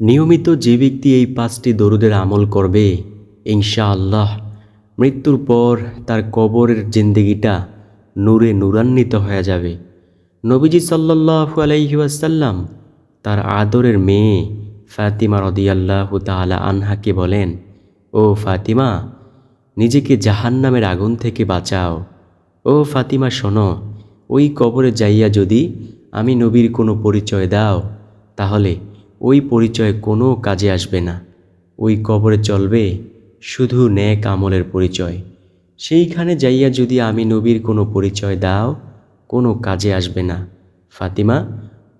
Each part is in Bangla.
নিয়মিত যে ব্যক্তি এই পাঁচটি দরুদের আমল করবে, ইনশাআল্লাহ, মৃত্যুর পর তার কবরের জিন্দেগিটা নূরে নূরান্বিত হয়ে যাবে। নবীজি সাল্লাল্লাহু আলাইহি ওয়াসাল্লাম তার আদরের মেয়ে ফাতিমা রদিয়াল্লাহু তাআলা আনহাকে বলেন, ও ফাতিমা, নিজেকে জাহান্নামের আগুন থেকে বাঁচাও। ও ফাতিমা, শোনো, ওই কবরে যাইয়া যদি আমি নবীর কোনো পরিচয় দাও, তাহলে ওই পরিচয় কোনো কাজে আসবে না। ওই কবরে চলবে শুধু ন্যাক আমলের পরিচয়। সেইখানে যাইয়া যদি আমি নবীর কোনো পরিচয় দাও, কোনো কাজে আসবে না। ফাতিমা,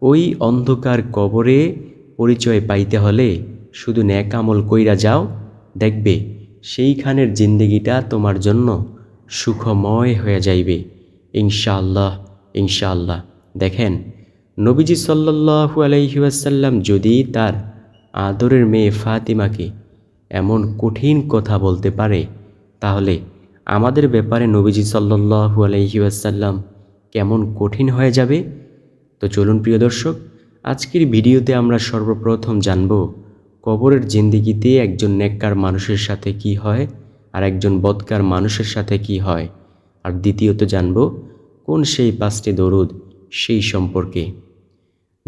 ওই অন্ধকার কবরে পরিচয় পাইতে হলে শুধু ন্যাক আমল কইরা যাও। দেখবে সেইখানের জিন্দেগিটা তোমার জন্য সুখময় হয়ে যাইবে। ইনশাআল্লাহ ইনশাআল্লাহ। দেখেন নবীজি সাল্লাল্লাহু আলাইহি ওয়াসাল্লাম যদি তার আদরের মেয়ে ফাতিমাকে এমন কঠিন কথা বলতে পারে, তাহলে আমাদের ব্যাপারে নবীজি সাল্লাল্লাহু আলাইহি ওয়াসাল্লাম কেমন কঠিন হয়ে যাবে? তো চলুন প্রিয় দর্শক, আজকের ভিডিওতে আমরা সর্বপ্রথম জানব কবরের জিন্দিগিতে একজন নেককার মানুষের সাথে কি হয় আর একজন বদকার মানুষের সাথে কি হয়। আর দ্বিতীয়ত জানব কোন সেই পাঁচটি দরুদ সেই সম্পর্কে।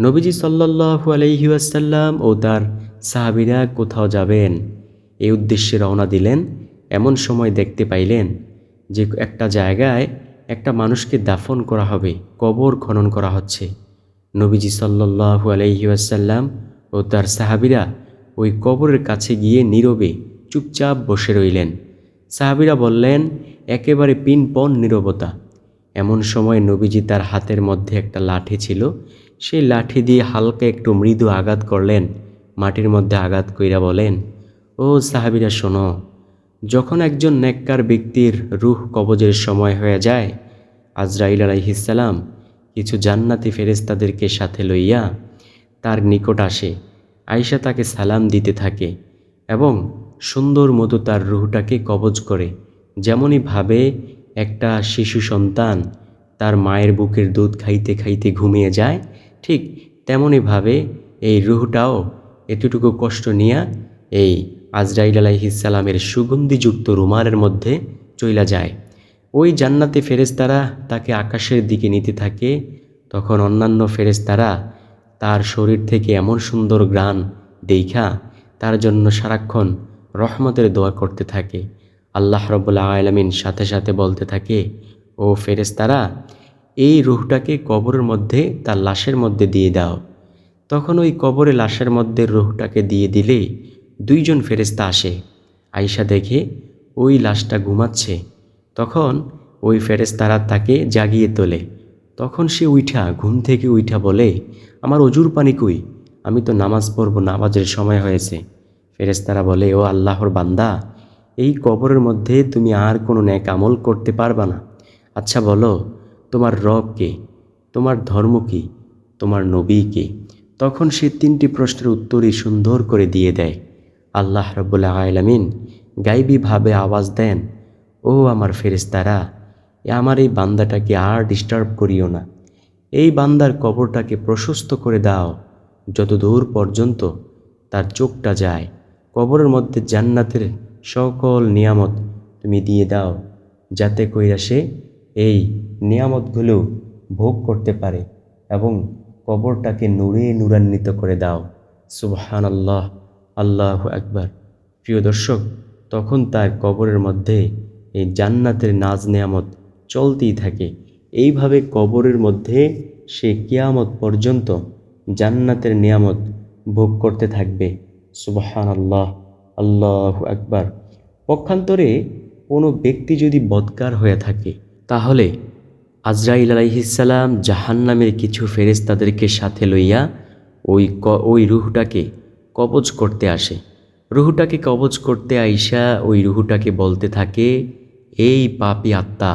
নবীজি সাল্লাল্লাহু আলাইহি ওয়াসাল্লাম ও তার সাহাবিরা কোথাও যাবেন? এই উদ্দেশ্যে রওনা দিলেন। এমন সময় দেখতে পাইলেন যে একটা জায়গায় একটা মানুষকে দাফন করা হবে, কবর খনন করা হচ্ছে। নবীজি সাল্লাল্লাহু আলাইহি ওয়াসাল্লাম ও তার সাহাবিরা ওই কবরের কাছে গিয়ে নীরবে চুপচাপ বসে রইলেন। সাহাবিরা বললেন, একেবারে পিনপন নীরবতা। এমন সময় নবীজি তার হাতের মধ্যে একটা লাঠি ছিল সেই লাঠি দিয়ে হালকা একটু মৃদু আঘাত করলেন, মাটির মধ্যে আঘাত কইরা বলেন, ও সাহাবিরা, শোনো, যখন একজন নেককার ব্যক্তির রুহ কবজের সময় হয়ে যায়, আজরাইল আলাইহিসাল্লাম কিছু জান্নাতি ফেরেস্তাদেরকে সাথে লইয়া তার নিকট আসে। আয়সা তাকে সালাম দিতে থাকে এবং সুন্দর মতো তার রুহটাকে কবজ করে। যেমনই ভাবে একটা শিশু সন্তান তার মায়ের বুকের দুধ খাইতে খাইতে ঘুমিয়ে যায় ঠিক তেমনইভাবে এই রুহটাও এতটুকু কষ্ট নিয়া এই আজরাইল আলাইহিসালামের সুগন্ধিযুক্ত রুমালের মধ্যে চইলা যায়। ওই জান্নাতে ফেরেস্তারা তাকে আকাশের দিকে নিতে থাকে, তখন অন্যান্য ফেরেস্তারা তার শরীর থেকে এমন সুন্দর গ্রান দেখা তার জন্য সারাক্ষণ রহমতের দোয়া করতে থাকে। আল্লাহ রব্বুল্লা আলমিন সাথে সাথে বলতে থাকে, ও ফেরেস্তারা এই রুহটাকে কবরের মধ্যে তার লাশের মধ্যে দিয়ে দাও। তখন ওই কবরে লাশের মধ্যে রুহটাকে দিয়ে দিলে দুইজন ফেরেস্তা আসে। আয়সা দেখে ওই লাশটা ঘুমাচ্ছে। তখন ওই ফেরেস্তারা তাকে জাগিয়ে তোলে। তখন সে উইঠা, ঘুম থেকে উইঠা বলে, আমার অজুর পানি কই? আমি তো নামাজ পড়ব, নামাজের সময় হয়েছে। ফেরেস্তারা বলে, ও আল্লাহর বান্দা, এই কবরের মধ্যে তুমি আর কোনো ন্যাক আমল করতে পারবা না। আচ্ছা বলো তোমার রব কে? তোমার ধর্ম কি? তোমার নবী কে? তখন সে তিনটি প্রশ্নের উত্তরই সুন্দর করে দিয়ে দেয়। আল্লাহ রব্বুল্লাহ আলমিন গাইবীভাবে আওয়াজ দেন, ও আমার ফেরেস্তারা আমার এই বান্দাটাকে আর ডিস্টার্ব করিও না। এই বান্দার কবরটাকে প্রশস্ত করে দাও। যত দূর পর্যন্ত তার চোখটা যায়, কবরের মধ্যে জান্নাতের সকল নিয়ামত তুমি দিয়ে দাও। যাতে কইরা সে এই নিয়ামতগুলো ভোগ করতে পারে এবং কবরটাকে নূরে নূরান্বিত করে দাও। সুবহান আল্লাহ আল্লাহ একবার প্রিয় দর্শক, তখন তার কবরের মধ্যে এই জান্নাতের নাজ নেয়ামত চলতেই থাকে। এইভাবে কবরের মধ্যে সে কিয়ামত পর্যন্ত জান্নাতের নিয়ামত ভোগ করতে থাকবে। সুবহান আল্লাহ আল্লাহ একবার পক্ষান্তরে কোনো ব্যক্তি যদি বদকার হয়ে থাকে তাহলে আজরাইল আলাইহিসাল্লাম জাহান্নামের কিছু ফেরেস্তাদেরকে সাথে লইয়া ওই ক, ওই রুহটাকে কবজ করতে আসে। রুহুটাকে কবজ করতে আইসা ওই রুহুটাকে বলতে থাকে, এই পাপি আত্মা,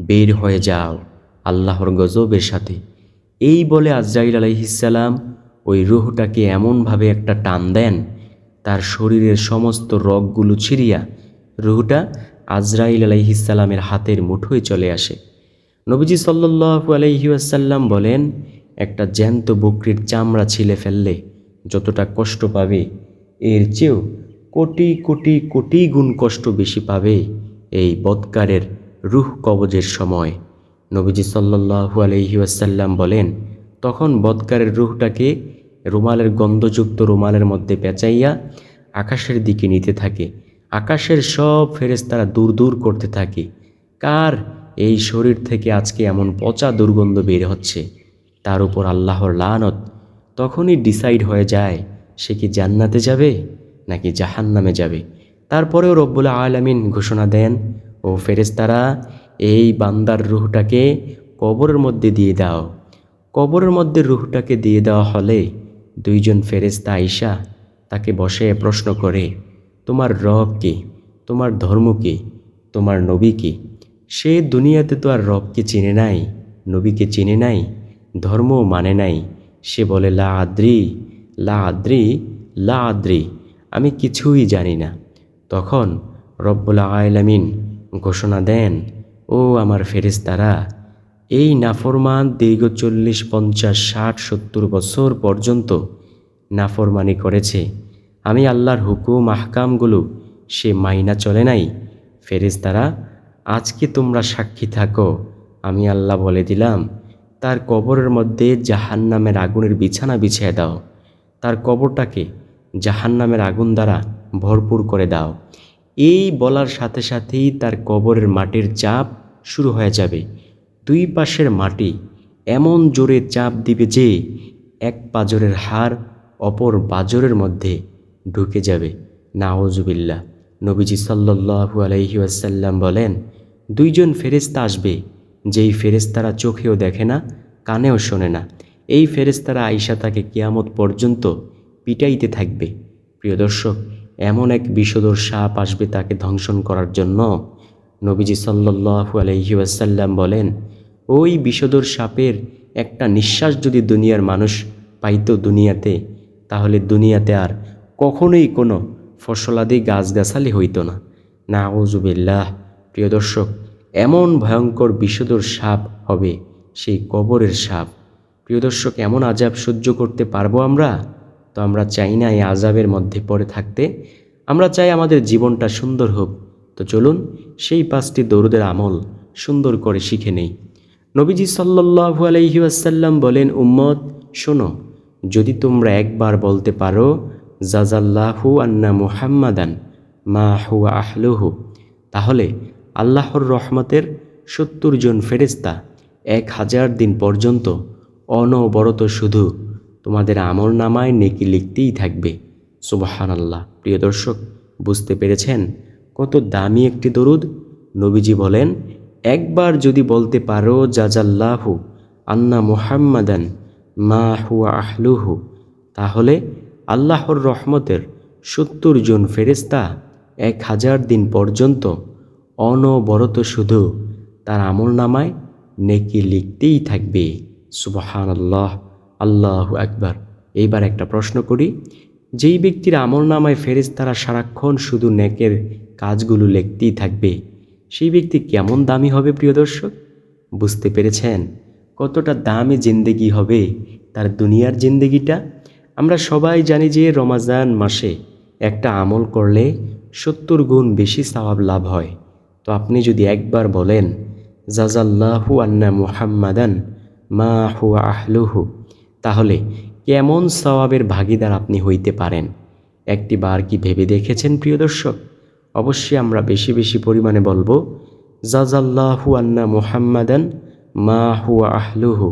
বের হয়ে যাও আল্লাহর গজবের সাথে। এই বলে আজরাইল আলাইহিসাল্লাম ওই রুহটাকে এমনভাবে একটা টান দেন, তার শরীরের সমস্ত রগগুলো ছিঁড়িয়া রুহটা আজরাইল আলাইহিসাল্লামের হাতের মুঠোয় চলে আসে। নবীজি সাল্লু আলহিউসাল্লাম বলেন, একটা জ্যান্ত বকরির চামড়া ছিলে ফেললে যতটা কষ্ট পাবে, এর চেয়েও কোটি কোটি কোটি গুণ কষ্ট বেশি পাবে এই বৎকারের রুহ কবজের সময়। নবীজি সাল্লাহু আলহি আসাল্লাম বলেন, তখন বৎকারের রুহটাকে রুমালের গন্ধযুক্ত রুমালের মধ্যে পেঁচাইয়া আকাশের দিকে নিতে থাকে। আকাশের সব ফেরেশতারা দূর দূর করতে থাকে। কার এই শরীর থেকে আজকে এমন পচা দুর্গন্ধ বের হচ্ছে? তার উপর আল্লাহর লানত। তখনই ডিসাইড হয়ে যায়, সে কি জান্নাতে যাবে নাকি জাহান্নামে যাবে? তারপরেও রব্বুল আলামিন ঘোষণা দেন, ও ফেরেশতারা, এই বান্দার রুহটাকে কবরের মধ্যে দিয়ে দাও। কবরের মধ্যে রুহটাকে দিয়ে দেওয়া হলে দুইজন ফেরেশতা আইসা তাকে বসে প্রশ্ন করে তোমার রব কে, তোমার ধর্ম কি, তোমার নবী কি? সে দুনিয়াতে তো আর রবকে চিনে নাই, নবীকে চিনে নাই ধর্মও মানে নাই। সে বলে, লা আদ্রি লা আদ্রি লা আদ্রি, আমি কিছুই জানি না। তখন রব্বুল আলামিন ঘোষণা দেন, ও আমার ফেরেশতারা, এই নাফরমান দীর্ঘ চল্লিশ, পঞ্চাশ, ষাট, সত্তর বছর পর্যন্ত নাফরমানি করেছে। আমি আল্লাহর হুকুম, আহকামগুলো সে মাইনা চলে নাই। ফেরেশতারা, আজকে তোমরা সাক্ষী থাকো। আমি আল্লাহ বলে দিলাম, তার কবরের মধ্যে জাহান্নামের আগুনের বিছানা বিছিয়ে দাও। তার কবরটাকে জাহান্নামের আগুন দ্বারা ভরপুর করে দাও। এই বলার সাথে সাথেই তার কবরের মাটির চাপ শুরু হয়ে যাবে। দুই পাশের মাটি এমন জোরে চাপ দিবে যে, এক পাজরের হার অপর বাজরের মধ্যে ঢুকে যাবে। নাওজুবিল্লা নবীজি সাল্লাহু আলাইহি আসাল্লাম বলেন, দুইজন ফেরেস্তা আসবে, যেই ফেরেস্তারা চোখেও দেখে না, কানেও শোনে না। এই ফেরেস্তারা আইসা তাকে কিয়ামত পর্যন্ত পিটাইতে থাকবে। প্রিয় দর্শক, এমন এক বিষদর সাপ আসবে তাকে ধ্বংসন করার জন্য। নবীজি সাল্লাহু আলহি বলেন, ওই বিষদর সাপের একটা নিঃশ্বাস যদি দুনিয়ার মানুষ পাইতো দুনিয়াতে, তাহলে দুনিয়াতে আর কখনোই কোনো ফসলাদি গাছগাছালি হইত না। না ওজুবিল্লাহ প্রিয় দর্শক, এমন ভয়ঙ্কর বিষধর সাপ হবে সেই কবরের সাপ। প্রিয় দর্শক, এমন আজাব সহ্য করতে পারব আমরা? তো আমরা চাই না এই আজাবের মধ্যে পড়ে থাকতে। আমরা চাই আমাদের জীবনটা সুন্দর হোক। তো চলুন সেই পাঁচটি দরুদের আমল সুন্দর করে শিখে নেই। নবীজি সাল্লাহু আলহি আসাল্লাম বলেন, উম্মত, শোনো, যদি তোমরা একবার বলতে পারো জাজাল্লাহু আন্না মুহাম্মাদান মা হুয়া আহলুহু। তাহলে আল্লাহর রহমতের সত্তর জন ফেরেস্তা এক হাজার দিন পর্যন্ত অনবরত শুধু তোমাদের আমল নামায় নেকি লিখতেই থাকবে। সুবাহান আল্লাহ প্রিয় দর্শক, বুঝতে পেরেছেন কত দামি একটি দরুদ? নবীজি বলেন, একবার যদি বলতে পারো জাজাল্লাহু আন্না মুহাম্মাদান মা হুয়া আহলুহু, তাহলে আল্লাহর রহমতের সত্তর জন ফেরেস্তা এক হাজার দিন পর্যন্ত অনবরত শুধু তার আমল নামায় নেকি লিখতেই থাকবে। সুবহান আল্লাহ আল্লাহ একবার এইবার একটা প্রশ্ন করি, যেই ব্যক্তির আমল নামায় ফেরেস্তারা সারাক্ষণ শুধু নেকের কাজগুলো লিখতেই থাকবে, সেই ব্যক্তি কেমন দামি হবে প্রিয় দর্শক? বুঝতে পেরেছেন কতটা দামি জিন্দেগি হবে তার দুনিয়ার জিন্দেগিটা? আমরা সবাই জানি যে রমাজান মাসে একটা আমল করলে সত্তর গুণ বেশি সওয়াব লাভ হয়। তো আপনি যদি একবার বলেন জাজাল্লাহু আন্না মুহাম্মাদান মা হু আহলুহু তাহলে কেমন সওয়াবের ভাগিদার আপনি হইতে পারেন? একটি বার কি ভেবে দেখেছেন প্রিয় দর্শক? অবশ্যই আমরা বেশি বেশি পরিমাণে বলব জাজাল্লাহু আন্না মুহাম্মাদান মা হুয়া আহলুহু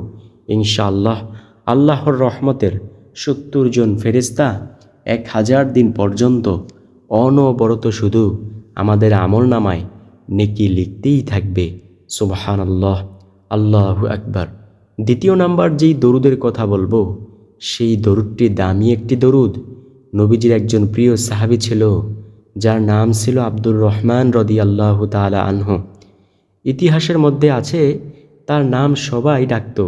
ইনশাআল্লাহ আল্লাহর রহমতের সত্তর জন ফেরেস্তা এক হাজার দিন পর্যন্ত অনবরত শুধু আমাদের আমল নামায় নেকি লিখতেই থাকবে। সুবাহান আল্লাহ আল্লাহু আকবার। দ্বিতীয় নাম্বার যেই দরুদের কথা বলব, সেই দরুদটি দামি একটি দরুদ। নবীজির একজন প্রিয় সাহাবি ছিল, যার নাম ছিল আব্দুর রহমান রদি আল্লাহ তালা আনহ। ইতিহাসের মধ্যে আছে, তার নাম সবাই ডাকত,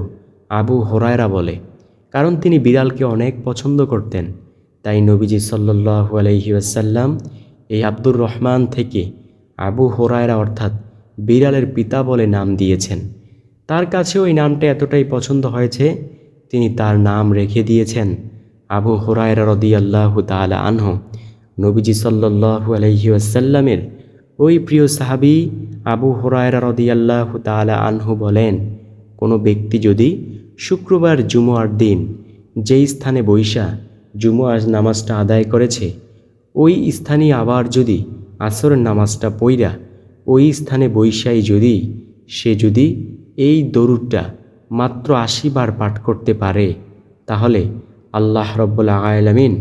আবু হরায়রা বলে। কারণ তিনি বিড়ালকে অনেক পছন্দ করতেন। তাই নবীজি সাল্লু আলহি আসাল্লাম এই আব্দুর রহমান থেকে আবু হোরায়রা অর্থাৎ বিড়ালের পিতা বলে নাম দিয়েছেন। তার কাছেও এই নামটা এতটাই পছন্দ হয়েছে, তিনি তার নাম রেখে দিয়েছেন আবু হোরায়রা রদি আল্লাহ তালা আনহ। নবীজি সাল্লাহু আলহি আসাল্লামের ওই প্রিয় সাহাবি আবু হোরায়রা রদি আল্লাহ তালা আনহু বলেন, কোনো ব্যক্তি যদি শুক্রবার জুমুয়ার দিন, যেই স্থানে বৈশা জুমুয়ার নামাজটা আদায় করেছে, ওই স্থানে আবার যদি আসর নামাজটা পইরা ওই স্থানে বৈশাই যদি, সে যদি এই দরুদটা মাত্র আশি বার পাঠ করতে পারে, তাহলে আল্লাহ রব্বুল্লা আলামিন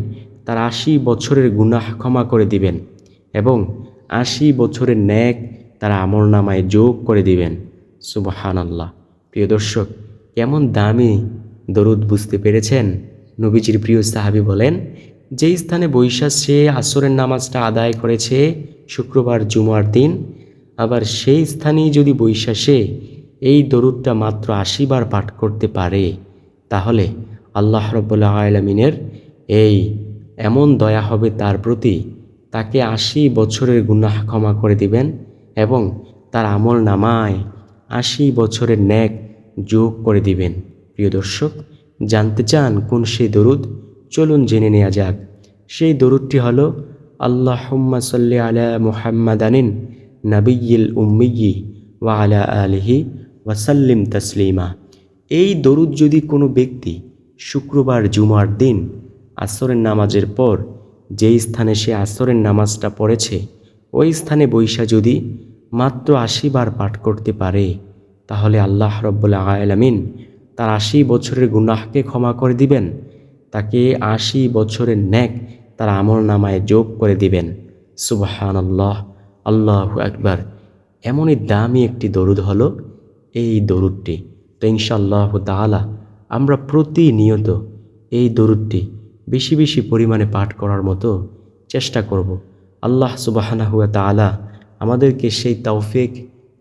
তার আশি বছরের গুনাহ ক্ষমা করে দিবেন এবং আশি বছরের ন্যাক তার আমল নামায় যোগ করে দিবেন। সুবহান আল্লাহ প্রিয় দর্শক কেমন দামি দরুদ বুঝতে পেরেছেন? নবীজির প্রিয় সাহাবি বলেন, যেই স্থানে বৈশাখ সে আসরের নামাজটা আদায় করেছে শুক্রবার জুমার দিন, আবার সেই স্থানেই যদি বৈশাখে এই দরুদটা মাত্র আশি বার পাঠ করতে পারে, তাহলে আল্লাহ রব্বুল্লাহ আলমিনের এই এমন দয়া হবে তার প্রতি, তাকে আশি বছরের গুনাহ ক্ষমা করে দিবেন এবং তার আমল নামায় আশি বছরের ন্যাক যোগ করে দিবেন। প্রিয় দর্শক, জানতে চান কোন সেই দরুদ? চলুন জেনে নেওয়া যাক। সেই দরুদটি হলো আল্লাহ সাল্লি আলা মুহাম্মাদানিন নাবিয়িল উম্মিয়ি ওয়া আলা আলিহি ওয়াসাল্লিম তসলিমা। এই দরুদ যদি কোনো ব্যক্তি শুক্রবার জুমার দিন আসরের নামাজের পর যেই স্থানে সে আসরের নামাজটা পড়েছে, ওই স্থানে বৈশা যদি মাত্র আশি বার পাঠ করতে পারে তাহলে আল্লাহ রব্বুল্লা আলামিন তার আশি বছরের গুনাহকে ক্ষমা করে দিবেন, তাকে আশি বছরের ন্যাক তার আমল নামায় যোগ করে দিবেন। সুবাহান আল্লাহ আল্লাহ একবার এমনই দামি একটি দরুদ হলো এই দরুদটি। তো ইনশাআল্লাহ তালা আমরা প্রতিনিয়ত এই দরুদটি বেশি বেশি পরিমাণে পাঠ করার মতো চেষ্টা করব। আল্লাহ সুবাহানা হুয়া তালা আমাদেরকে সেই তৌফিক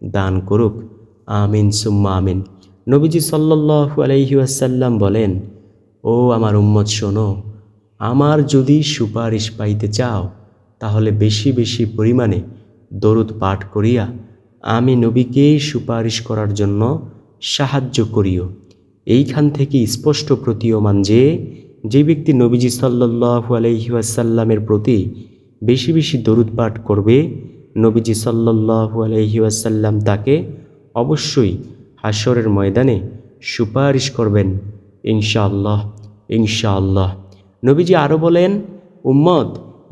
দান করুক। আমিন, সুম্মা আমিন। নবীজি সাল্লাহু আলহি আসাল্লাম বলেন, ও আমার উম্মত, শোনো, আমার যদি সুপারিশ পাইতে চাও, তাহলে বেশি বেশি পরিমাণে দরুদ পাঠ করিয়া আমি নবীকেই সুপারিশ করার জন্য সাহায্য করিও। এইখান থেকে স্পষ্ট প্রতীয়মান যে যে ব্যক্তি নবীজি সাল্লাহু আলহিউসাল্লামের প্রতি বেশি বেশি দরুদ পাঠ করবে, নবীজি সাল্লাহু আলহিউসাল্লাম তাকে অবশ্যই হাসরের ময়দানে সুপারিশ করবেন, ইনশাআল্লাহ ইনশাআল্লাহ। নবীজি আরও বলেন, উম্মত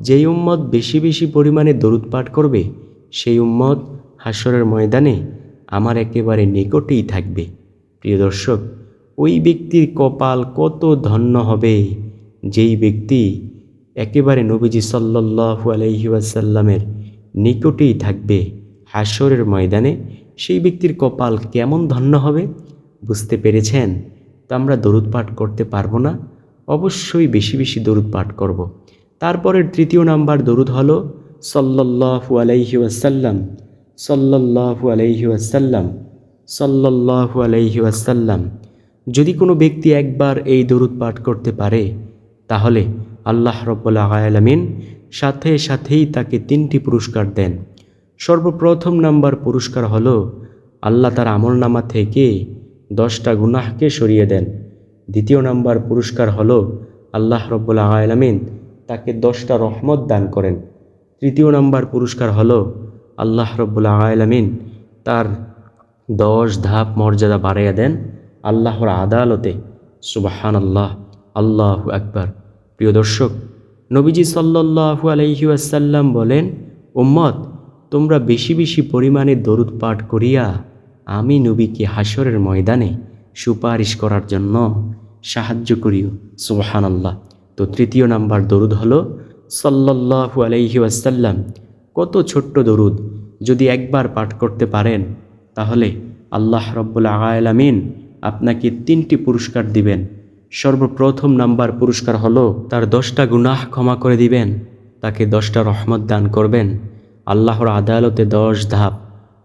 যেই উম্মত বেশি বেশি পরিমাণে দরুদ পাঠ করবে, সেই উম্মত হাসরের ময়দানে আমার একেবারে নিকটেই থাকবে। প্রিয় দর্শক, ওই ব্যক্তির কপাল কত ধন্য হবে, যেই ব্যক্তি একেবারে নবীজি সাল্লাহু আলহিউসাল্লামের নিকটেই থাকবে হাসরের ময়দানে সেই ব্যক্তির কপাল কেমন ধন্য হবে? বুঝতে পেরেছেন? তো আমরা দরুদ পাঠ করতে পারব না? অবশ্যই বেশি বেশি দরুদ পাঠ করব। তারপরের তৃতীয় নাম্বার দরুদ হলো সল্লাহু আলাইহি ওয়াসাল্লাম সল্লাহু আলাইহি ওয়াসাল্লাম সল্লাহু আলাইহি ওয়াসাল্লাম। যদি কোনো ব্যক্তি একবার এই দরুদ পাঠ করতে পারে, তাহলে আল্লাহ রব্বুল্লাহ আলমিন সাথে সাথেই তাকে তিনটি পুরস্কার দেন। সর্বপ্রথম নাম্বার পুরস্কার হলো আল্লাহ তার আমলনামা থেকে দশটা গুনাহকে সরিয়ে দেন। দ্বিতীয় নাম্বার পুরস্কার হলো আল্লাহ রব্বুল্লাহ আলমিন তাকে দশটা রহমত দান করেন। তৃতীয় নাম্বার পুরস্কার হলো আল্লাহ রব্বুল্লাহ আলমিন তার দশ ধাপ মর্যাদা বাড়াইয়া দেন আল্লাহর আদালতে। সুবাহান আল্লাহ আল্লাহ আকবার। প্রিয় দর্শক, নবীজি সাল্লাহু আলহি আসাল্লাম বলেন, উম্মত তোমরা বেশি বেশি পরিমাণে দরুদ পাঠ করিয়া আমি নবীকে হাসরের ময়দানে সুপারিশ করার জন্য সাহায্য করিও। সুবাহান আল্লাহ তো তৃতীয় নাম্বার দরুদ হলো সাল্লাহু আলহি আসাল্লাম কত ছোট্ট দরুদ, যদি একবার পাঠ করতে পারেন, তাহলে আল্লাহ রব্বুল আলামিন আপনাকে তিনটি পুরস্কার দিবেন। সর্বপ্রথম নাম্বার পুরস্কার হলো, তার দশটা গুনাহ ক্ষমা করে দিবেন, তাকে দশটা রহমত দান করবেন। আল্লাহর আদালতে দশ ধাপ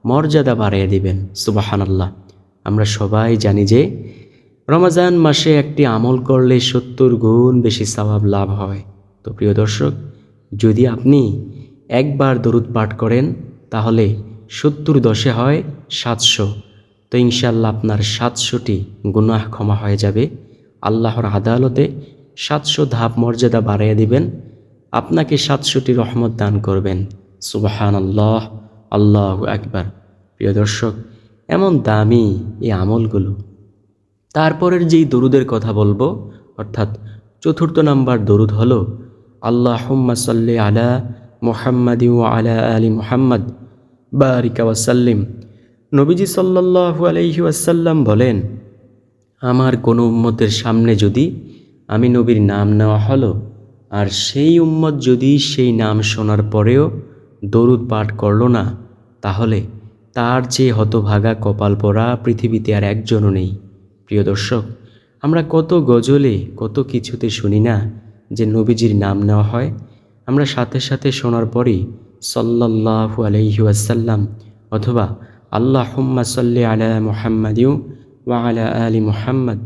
মর্যাদা বাড়িয়ে দিবেন সুবাহান আল্লাহ আমরা সবাই জানি যে রমাজান মাসে একটি আমল করলে সত্তর গুণ বেশি স্বভাব লাভ হয়। তো প্রিয় দর্শক, যদি আপনি একবার দরুদ পাঠ করেন, তাহলে সত্তর দশে হয় সাতশো। তো ইনশাল্লাহ আপনার সাতশোটি গুনাহ ক্ষমা হয়ে যাবে। আল্লাহর আদালতে সাতশো ধাপ মর্যাদা বাড়াইয়া দিবেন। আপনাকে সাতশোটি রহমত দান করবেন। সুবাহান আল্লাহ আল্লাহ একবার প্রিয় দর্শক, এমন দামি এই আমলগুলো। তারপরের যেই দরুদের কথা বলব, অর্থাৎ চতুর্থ নাম্বার দরুদ হলো আল্লাহ সাল্লি আলা মোহাম্মদ আলা আলী মোহাম্মদ, বারিকা ওয়াসাল্লিম নবীজি সাল্লাল্লাহু আলাইহি ওয়াসাল্লাম বলেন, আমার কোনো উম্মতের সামনে যদি আমি নবীর নাম নেওয়া হলো, আর সেই উম্মত যদি সেই নাম শোনার পরেও দরুদ পাঠ করল না, তাহলে তার যে হতভাগা কপাল পরা পৃথিবীতে আর একজনও নেই। প্রিয় দর্শক, আমরা কত গজলে কত কিছুতে শুনি না যে নবীজির নাম নেওয়া হয়। আমরা সাথে সাথে শোনার পরই সাল্লাল্লাহু আলাইহি ওয়াসাল্লাম অথবা আল্লাহ হুম্মা সাল্লি আলা মুহাম্মাদিউ ওয়া আলা আলী মুহাম্মদ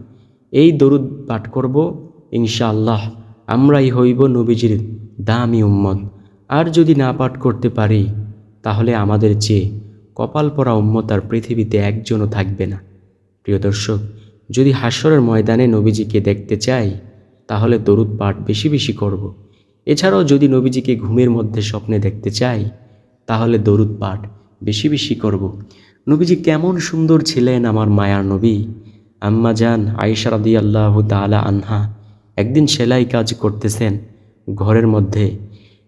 এই দরুদ পাঠ করব। ইনশাআল্লাহ আমরাই হইব নবীজির দামি উম্মত। আর যদি না পাঠ করতে পারি, তাহলে আমাদের চেয়ে কপাল পরা উম্মত আর পৃথিবীতে একজনও থাকবে না প্রিয় দর্শক, যদি হাস্যরের ময়দানে নবীজিকে দেখতে চাই, তাহলে দরুদ পাঠ বেশি বেশি করব। এছাড়াও যদি নবীজিকে ঘুমের মধ্যে স্বপ্নে দেখতে চাই, তাহলে দরুদ পাঠ বেশি বেশি করব। নবীজি কেমন সুন্দর ছিলেন আমার মায়ার নবী আম্মা যান আয়েশা রাদি আল্লাহ তালা আনহা একদিন সেলাই কাজ করতেছেন, ঘরের মধ্যে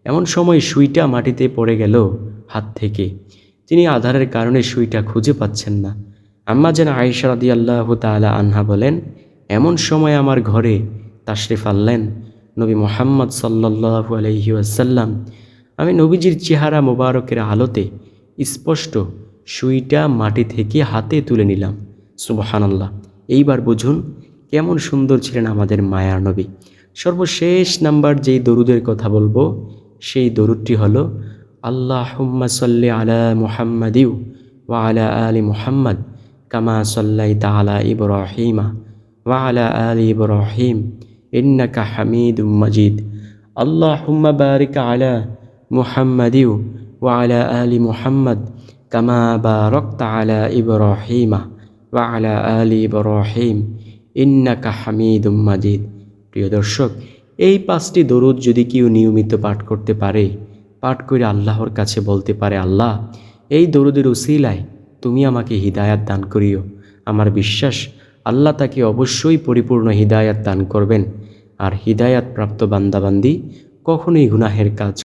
এমন সময় সুইটা মাটিতে পড়ে গেল হাত থেকে। তিনি আধারের কারণে সুইটা খুঁজে পাচ্ছেন না। আম্মা যেন আয়েশা রাদি আল্লাহ তালা আনহা বলেন, এমন সময় আমার ঘরে তাশরিফ আনলেন নবী মোহাম্মদ সাল্লাল্লাহু আলহি আসাল্লাম আমি নবীজির চেহারা মোবারকের আলোতে স্পষ্ট সুইটা মাটি থেকে হাতে তুলে নিলাম। সুবহানাল্লাহ, এইবার বুঝুন কেমন সুন্দর ছিলেন আমাদের মায়ার নবী। সর্বশেষ নাম্বার যেই দরুদের কথা বলব সেই দরুদটি হলো আল্লাহ সাল্লি আলা মুহাম্মাদিউ ওয়া আলা আলি মুহাম্মদ কামা সাল্লাই তালা ইব্রাহিমা ওয়া আলা আলি ইব্রাহিম ইন্নাকা হামিদ মজিদ। আল্লাহ বারিক আলা মুহাম্মাদিউ ওয়া আলা আলি মুহাম্মদ কামা বারকতা আলা ইব্রাহিমা ওয়া আলা আলি ইব্রাহিম ইন্নাকা হামিদুম মাজিদ। প্রিয় দর্শক এই পাঁচটি দরুদ যদি কেউ নিয়মিত পাঠ করতে পারে, পাঠ করে আল্লাহর কাছে বলতে পারে, আল্লাহ, এই দরুদের উসিলায় তুমি আমাকে হৃদায়াত দান করিও। আমার বিশ্বাস, আল্লাহ তাকে অবশ্যই পরিপূর্ণ হৃদায়াত দান করবেন। আর হৃদায়াত প্রাপ্ত বান্দাবান্দি কখনোই গুনাহের কাজ